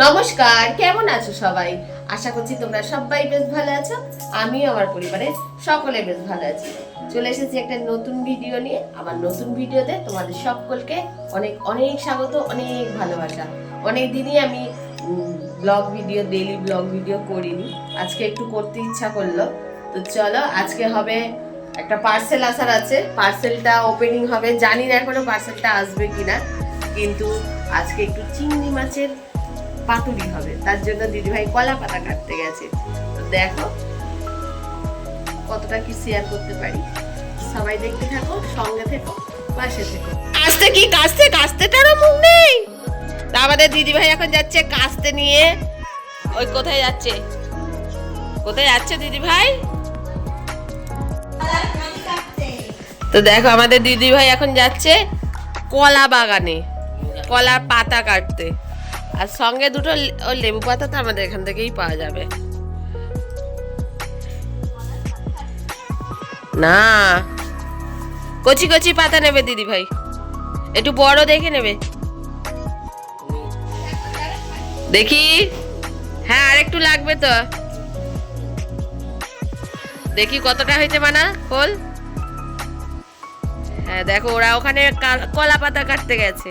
নমস্কার, কেমন আছো সবাই? আশা করছি তোমরা সবাই বেশ ভালো আছো আমি আমার পরিবারের সকলে বেশ ভালো আছি। চলে এসেছি একটা নতুন ভিডিও নিয়ে। আমার নতুন ভিডিওতে তোমাদের সকলকে অনেক অনেক স্বাগত, অনেক ভালোবাসা। অনেক দিনই আমি vlog video daily vlog video করিনি। আজকে একটু করতে ইচ্ছা করল। তো চলো, আজকে হবে একটা পার্সেল আসার আছে। পার্সেলটা ওপেনিং হবে। জানি না এখনও পার্সেলটা আসবে কিনা। কিন্তু আজকে একটু চিংড়ি মাছের পাতুরি হবে। তার জন্য দিদিভাই কলা পাতা কাটতে গেছে। তো দেখো কতটা কি শেয়ার করতে পারি। সবাই দেখতে থাকো, সঙ্গে থেকো, পাশে থেকো। কাস্তে কি কাস্তে? কাস্তে কাস্তেটারও মুখ নেই। আমাদের দিদিভাই এখন যাচ্ছে কাস্তে নিয়ে। ওই কোথায় যাচ্ছে? কোথায় যাচ্ছে দিদিভাই? তো দেখো আমাদের দিদিভাই এখন যাচ্ছে কলা বাগানে। কলার পাতা কাটতে। আর সঙ্গে দুটো ও লেবু পাতা তো আমাদের এখান থেকেই পাওয়া যাবে। না। কচি কচি পাতা নেবে দিদি ভাই। একটু বড় দেখে নেবে। দেখি। হ্যাঁ আর একটু লাগবে তো। দেখি কতটা হয়েছে মানা, খোল। হ্যাঁ দেখো, ওরা ওখানে কলা পাতা কাটতে গেছে।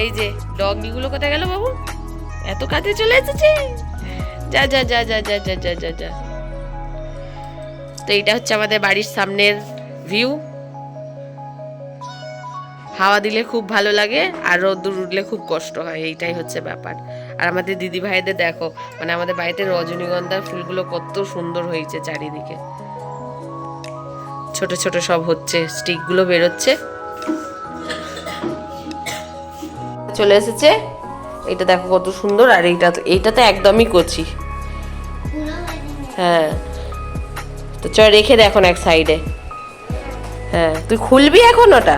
এই যে ডগনিগুলো কোথায় গেল বাবু? এত কাছে চলে এসেছে? যা যা যা যা যা যা যা যা যা। তো এইটা হচ্ছে আমাদের বাড়ির সামনের ভিউ হাওয়া দিলে খুব ভালো লাগে আর রোদ্দুর উঠলে খুব কষ্ট হয়, এইটাই হচ্ছে ব্যাপার। আর আমাদের দিদি ভাইদের দেখো মানে আমাদের বাড়িতে রজনীগন্ধার ফুলগুলো কত সুন্দর হয়েছে চারিদিকে। ছোট ছোট সব হচ্ছে স্টিকগুলো বেরোচ্ছে। চলে এসেছে। এটা দেখো কত সুন্দর আর এইটা তো এইটা তো একদমই কচি। হ্যাঁ। তো চ রেখে দে এখন এক সাইডে। হ্যাঁ তুই খুলবি এখন ওটা?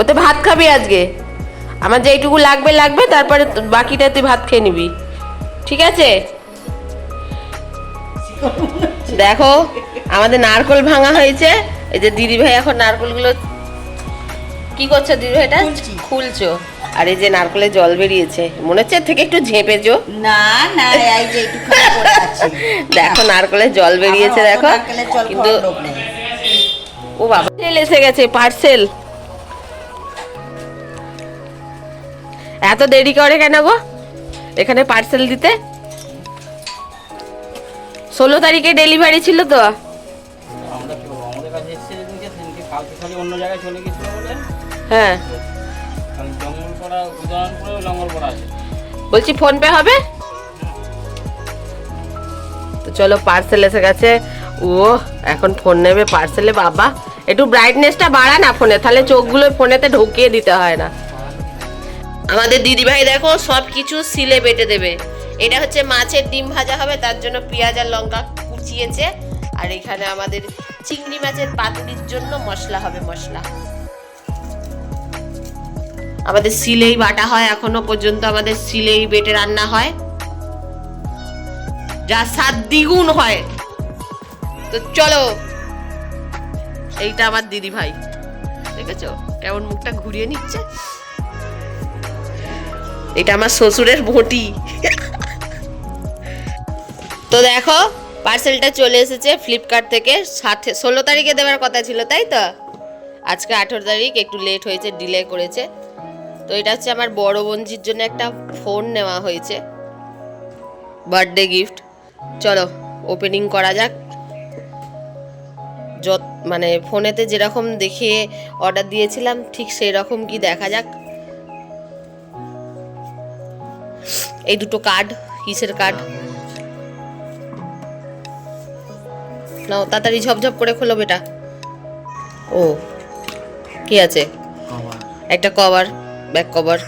ওতে ভাত খাবি আজকে। আমার যেইটুকু লাগবে লাগবে তারপরে বাকিটা তুই ভাত খেয়ে নিবি। ঠিক আছে? দেখো আমাদের নারকল ভাঙা হয়েছে। এই যে দিদি ভাই এখন নারকলগুলো কি করছ দিদি ভাইটা খুলছি। খুলছো। আর এই যে নারকলে জল বেরিয়েছে মনে হচ্ছে থেকে একটু ঝেঁপে জো না না এই যে দেখো নারকলে জল বেরিয়েছে দেখো। কিন্তু ও বাবা এসে গেছে পার্সেল এত দেরি করে কেন গো? এখানে পার্সেল দিতে? ষোলো তারিখে ডেলিভারি ছিল তো? হ্যাঁ। বলছি ফোন পে হবে? তো চলো পার্সেল এসে গেছে। ও, এখন ফোন নেবে পার্সেলে বাবা। একটু ব্রাইটনেসটা বাড়া না ফোনে তাহলে চোখগুলো ফোনেতে ঢুকিয়ে দিতে হয় না। আমাদের দিদিভাই দেখো, সব কিছু সিলে বেটে দেবে। এটা হচ্ছে মাছের ডিম ভাজা হবে, তার জন্য পেঁয়াজ আর লঙ্কা কুচিয়েছে। আর এখানে আমাদের চিংড়ি মাছের পাতুরির জন্য মশলা হবে, মশলা। আমাদের সিলেই বাটা হয়, এখনও পর্যন্ত আমাদের সিলেই বেটে রান্না হয়। যা সাত দ্বিগুণ হয়। তো চলো, এইটা আমার দিদি ভাই দেখেছ? কেমন মুখটা ঘুরিয়ে নিচ্ছে? এটা আমার শ্বশুরের ভটি তো দেখো, পার্সেলটা চলে এসেছে ফ্লিপকার্ট থেকে। সাথে ষোলো তারিখে দেওয়ার কথা ছিল, তাই তো? আজকে আঠেরো তারিখ, একটু লেট হয়েছে ডিলে করেছে। তো এটা হচ্ছে আমার বড় বোনজির জন্য একটা ফোন নেওয়া হয়েছে। বার্থডে গিফট চলো ওপেনিং করা যাক। যত মানে ফোনেতে যেরকম দেখিয়ে অর্ডার দিয়েছিলাম ঠিক সেই রকম কি দেখা যাক। এই দুটো কার্ড কিসের কার্ড নাও তাড়াতাড়ি ঝপঝপ করে খোলো বেটা। ও কি আছে? একটা কভার ব্যাক কভার।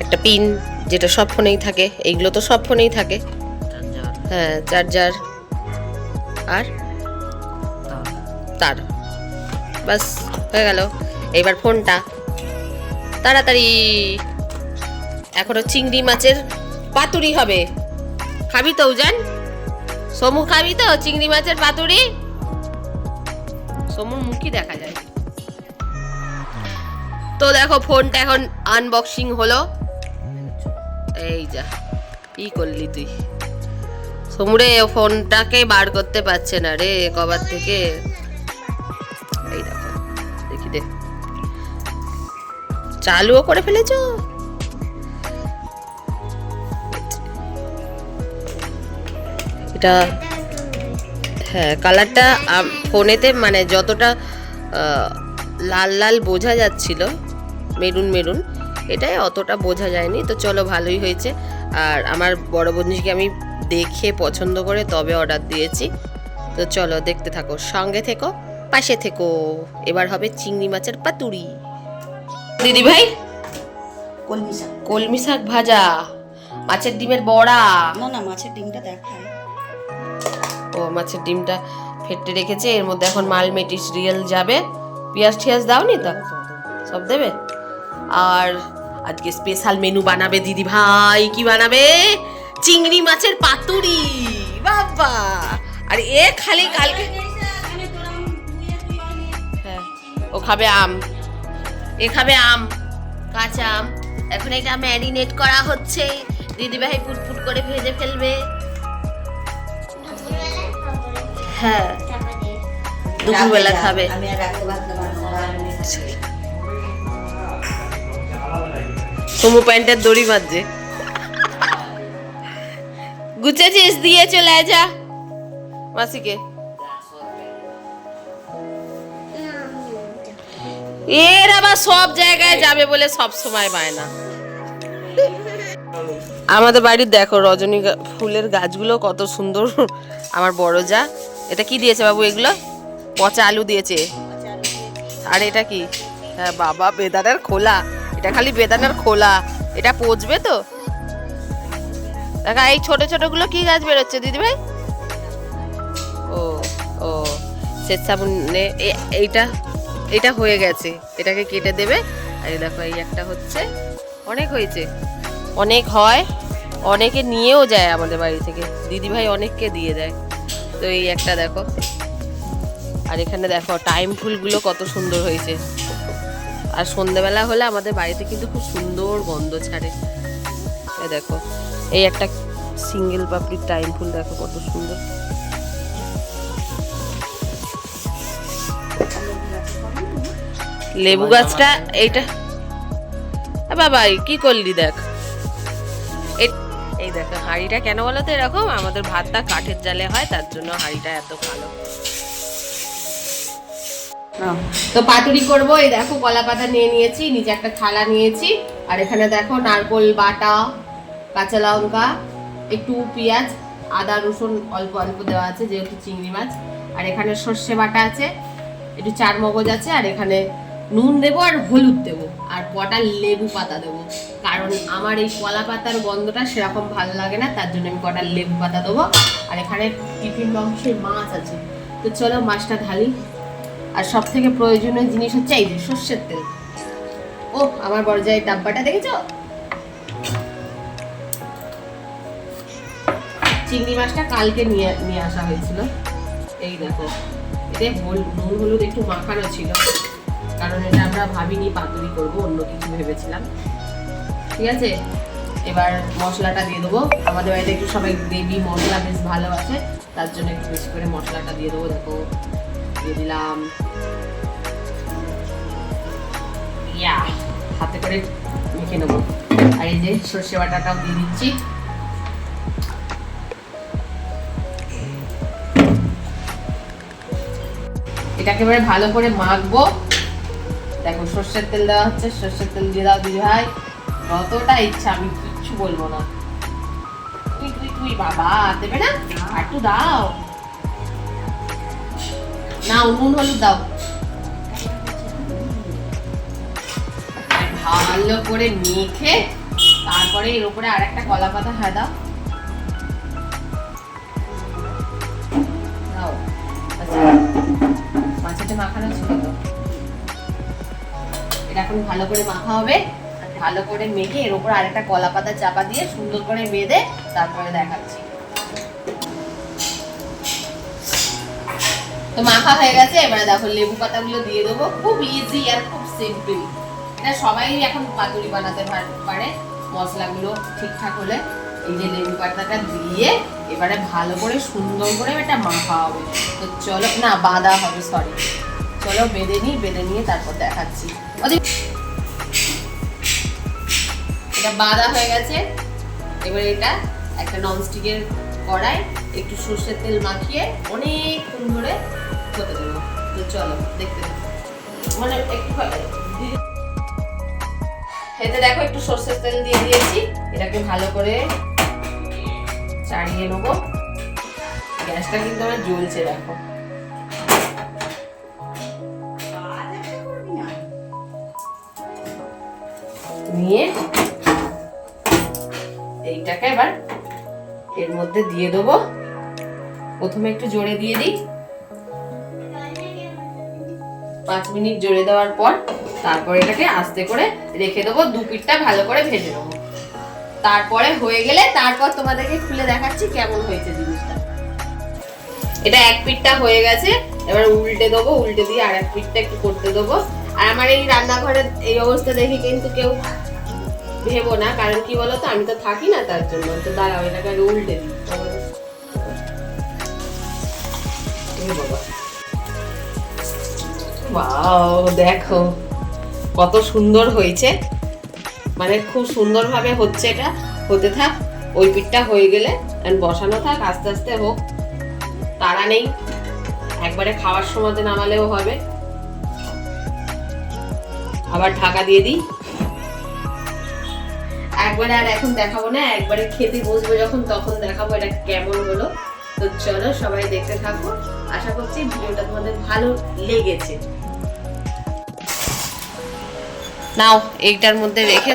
একটা পিন যেটা সব ফোনেই থাকে এইগুলো তো সব ফোনেই থাকে। হ্যাঁ চার্জার আর তার। বাস হয়ে গেল। এবার ফোনটা। তাড়াতাড়ি। এখনও চিংড়ি মাছের পাতুরি হবে। খাবি তো উজান? সমু খাবি তো চিংড়ি মাছের পাতুরি? সমুর মুখই দেখা যায়। তো দেখো, ফোনটা এখন আনবক্সিং হলো। এই যা, কি করলি তুই? সমুরে, ফোনটাকে বার করতে পারছে না রে কবার থেকে। এই দেখো, দেখি দে। চালুও করে ফেলেছো? এটা হ্যাঁ কালারটা ফোনেতে মানে যতটা লাল লাল বোঝা যাচ্ছিল মেরুন মেরুন। এটাই অতটা বোঝা যায়নি। তো চলো ভালোই হয়েছে। আর আমার বড় বন্ধুকে আমি দেখে পছন্দ করে তবে অর্ডার দিয়েছি। তো চলো দেখতে থাকো। সঙ্গে থেকো পাশে থেকো। এবার হবে চিংড়ি মাছের পাতুরি। দিদি ভাই? কলমি শাক। কলমি শাক ভাজা। মাছের ডিমের বড়া। না না মাছের ডিমটা দেখায় ও মাছের ডিমটা ফেটে রেখেছে। এর মধ্যে এখন মাল মেটেরিয়াল যাবে। পেঁয়াজ টিয়াজ দাওনি তো? সব দেবে? আর আজকে স্পেশাল মেনু বানাবে দিদি ভাই। কি বানাবে? চিংড়ি মাছের পাতুরি। বাবা আর এ খালি কালকে হ্যাঁ ও খাবে আম। এ খাবে আম, কাঁচা আম। এখন এটা ম্যারিনেট করা হচ্ছে। দিদি ভাই পুটপুট করে ভেজে ফেলবে। হ্যাঁ দুপুরবেলা খাবে। আমি রাতে ভাত সমু প্যান্টের দড়ি বাজছে গুছেছিস, দিয়ে চলে যা। মাসিকে। এর আবার সব জায়গায় যাবে বলে সব সময় পায় না। আমাদের বাড়ির দেখো, রজনী ফুলের গাছগুলো কত সুন্দর। আমার বড় যা, এটা কি দিয়েছে বাবু এগুলো? পচা আলু দিয়েছে। আর এটা কি? হ্যাঁ বাবা বেদানার খোলা। এটা খালি বেদানার খোলা। এটা পচবে তো? দেখা, এই ছোট ছোটগুলো কি গাছ বেরোচ্ছে দিদি ভাই ও ও, শ্বেত এইটা, এটা হয়ে গেছে। এটাকে কেটে দেবে। আর দেখো, এই একটা হচ্ছে। অনেক হয়েছে। অনেক হয়, অনেকে নিয়েও যায় আমাদের বাড়ি থেকে। দিদি ভাই অনেককে দিয়ে দেয়। তো এই একটা দেখো। আর এখানে দেখো, টাইম ফুলগুলো কত সুন্দর হয়েছে। আর সন্ধেবেলা হলে আমাদের বাড়িতে কিন্তু খুব সুন্দর গন্ধ ছাড়ে। দেখো এই একটা সিঙ্গেল পাপড়ির টাইম ফুল দেখো কত সুন্দর। লেবু গাছটা এইটা। বাবা কি করলি দেখ। এই- এই দেখো হাঁড়িটা কেন বলো তো এরকম? আমাদের ভাতটা কাঠের জালে হয় তার জন্য হাঁড়িটা এত ভালো। তো পাতুরি করব, এই দেখো কলা পাতা নিয়ে নিয়েছি, নিচে একটা থালা নিয়েছি। আর এখানে দেখো নারকোল বাটা, কাঁচা লঙ্কা, একটু পেঁয়াজ, আদা, রসুন, অল্প অল্প দেওয়া আছে, যেহেতু চিংড়ি মাছ। আর এখানে সর্ষে বাটা আছে, একটু চার মগজ আছে, আর এখানে নুন দেবো আর হলুদ দেবো, আর কটা লেবু পাতা দেবো। কারণ আমার এই কলা পাতার গন্ধটা সেরকম ভালো লাগে না, তার জন্য আমি কটা লেবু পাতা দেবো। আর এখানে টিফিন বক্সের মাছ আছে। তো চলো মাছটা ঢালি। আর সব থেকে প্রয়োজনীয় জিনিস হচ্ছে এই সর্ষের তেল। ও আমার বড় জায়ের ডাব্বাটা দেখেছ? চিংড়ি মাছটা কালকে নিয়ে নিয়ে আসা হয়েছিল। এই দেখো, এতে নুন, হলুদ একটু মাখানো ছিল। কারণ এটা আমরা ভাবিনি পাতুরি করব, অন্য কিছু ভেবেছিলাম। ঠিক আছে? এবার মশলাটা দিয়ে দেবো। আমাদের বাড়িতে একটু সবাই গ্রেভি মশলা বেশ ভালো আছে, তার জন্য একটু বেশি করে মশলাটা দিয়ে দেবো, দেখো। দিয়ে দিলাম। ইয়া, হাতে করে মেখে নেব। আর এই যে সর্ষে বাটাটাও দিয়ে দিচ্ছি। এটাকে এবারে ভালো করে মাখবো। দেখো, সর্ষের তেল দেওয়া হচ্ছে, সর্ষের তেল দিয়ে দাও দিদি ভাই। যতটা ইচ্ছা, আমি কিচ্ছু বলব না। তুই তুই তুই বাবা, দেবে না? একটু দাও। না নুন হলুদ দাও। ভালো করে মেখে তারপরে এর উপরে আর একটা কলা পাতা হ্যাঁ দাও। আচ্ছা মাছেতে মাখানো ছিল তো? এটা এখন ভালো করে মাখা হবে। ভালো করে মেখে এর উপর আরেকটা কলা পাতা চাপা দিয়ে সুন্দর করে বেঁধে তারপরে দেখাচ্ছি। তো মাখা হয়ে গেছে, এবারে দেখো লেবু পাতাগুলো দিয়ে দেবো। খুব ইজি আর খুব সিম্পল এটা সবাই এখন পাতুরি বানাতে পার- মশলাগুলো ঠিকঠাক হলে এই যে লেবু পাতাটা দিয়ে এবারে ভালো করে সুন্দর করে এটা মাখা হবে। তো চলো, না বাঁধা হবে সরি চলো বেঁধে নিই, বেঁধে নিয়ে তারপর দেখাচ্ছি। এটা বাঁধা হয়ে গেছে। এবার এটা একটা ননস্টিকের কড়াই, একটু সর্ষের তেল মাখিয়ে অনেকক্ষণ ধরে হতে দেবো তো চলো, দেখতে মানে একটু এতে দেখো, একটু সর্ষের তেল দিয়ে দিয়েছি। এটাকে ভালো করে চাড়িয়ে নেব। গ্যাসটা কিন্তু আমার জ্বলছে, দেখো। নিয়ে এইটাকে এবার এর মধ্যে দিয়ে দেবো। প্রথমে একটু জোরে দিয়ে দিই। পাঁচ মিনিট জোরে দেওয়ার পর তারপর এটাকে আস্তে করে রেখে দেবো, দু পিঠটা ভালো করে ভেজে নেব। তারপরে হয়ে গেলে তারপর তোমাদেরকে খুলে দেখাচ্ছি কেমন হয়েছে জিনিসটা। এটা এক পিঠটা হয়ে গেছে, এবার উল্টে দেবো, উল্টে দিয়ে আর এক পিঠটা একটু করতে দেবো। আর আমার এই রান্নাঘরের এই অবস্থা দেখে কিন্তু কেউ ভেবো না, কারণ কি বলতো, আমি তো থাকি না তার জন্য, তো দাঁড়াও, এটাকে উল্টে দিই। বাবা। Wow, দেখো কত সুন্দর হয়েছে। মানে খুব সুন্দরভাবে হচ্ছে এটা। হতে থাক ওই পিঠটা হয়ে গেলে বসানো থাক আস্তে আস্তে হোক। তারা নেই। একবারে খাওয়ার সময় নামালেও হবে। আবার ঢাকা দিয়ে দিই। একবারে আর এখন দেখাবো না একবারে খেতে বসবো যখন তখন দেখাবো এটা কেমন হলো। তো চলো সবাই দেখতে থাকো। আশা করছি ভিডিওটা তোমাদের ভালো লেগেছে। নাও এইটার মধ্যে রেখে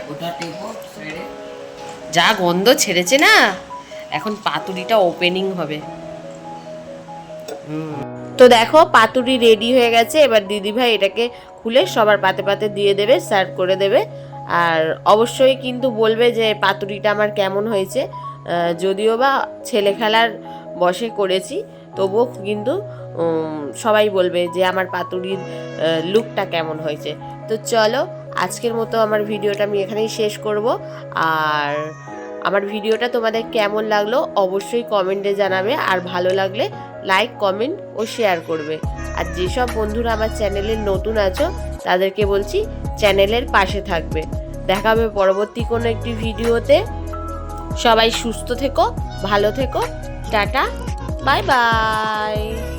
যা গন্ধ ছেড়েছে না এখন পাতুরিটা ওপেনিং হবে। তো দেখো পাতুরি রেডি হয়ে গেছে এবার দিদিভাই এটাকে খুলে সবার পাতে পাতে দিয়ে দেবে সার্ভ করে দেবে। আর অবশ্যই কিন্তু বলবে যে পাতুরিটা আমার কেমন হয়েছে। যদিও বা ছেলে খেলার বসে করেছি তবুও কিন্তু সবাই বলবে যে আমার পাতুরির লুকটা কেমন হয়েছে। তো চলো আজকের মতো আমার ভিডিওটা আমি এখানেই শেষ করব। আর আমার ভিডিওটা তোমাদের কেমন লাগল অবশ্যই কমেন্টে জানাবে। আর ভালো লাগলে লাইক, কমেন্ট ও শেয়ার করবে। আর যেসব বন্ধুরা আমার চ্যানেলে নতুন আছো, তাদেরকে বলছি চ্যানেলের পাশে থাকবে। দেখা হবে পরবর্তী কোনো একটি ভিডিওতে। সবাই সুস্থ থেকো, ভালো থেকো। Tata, bye bye.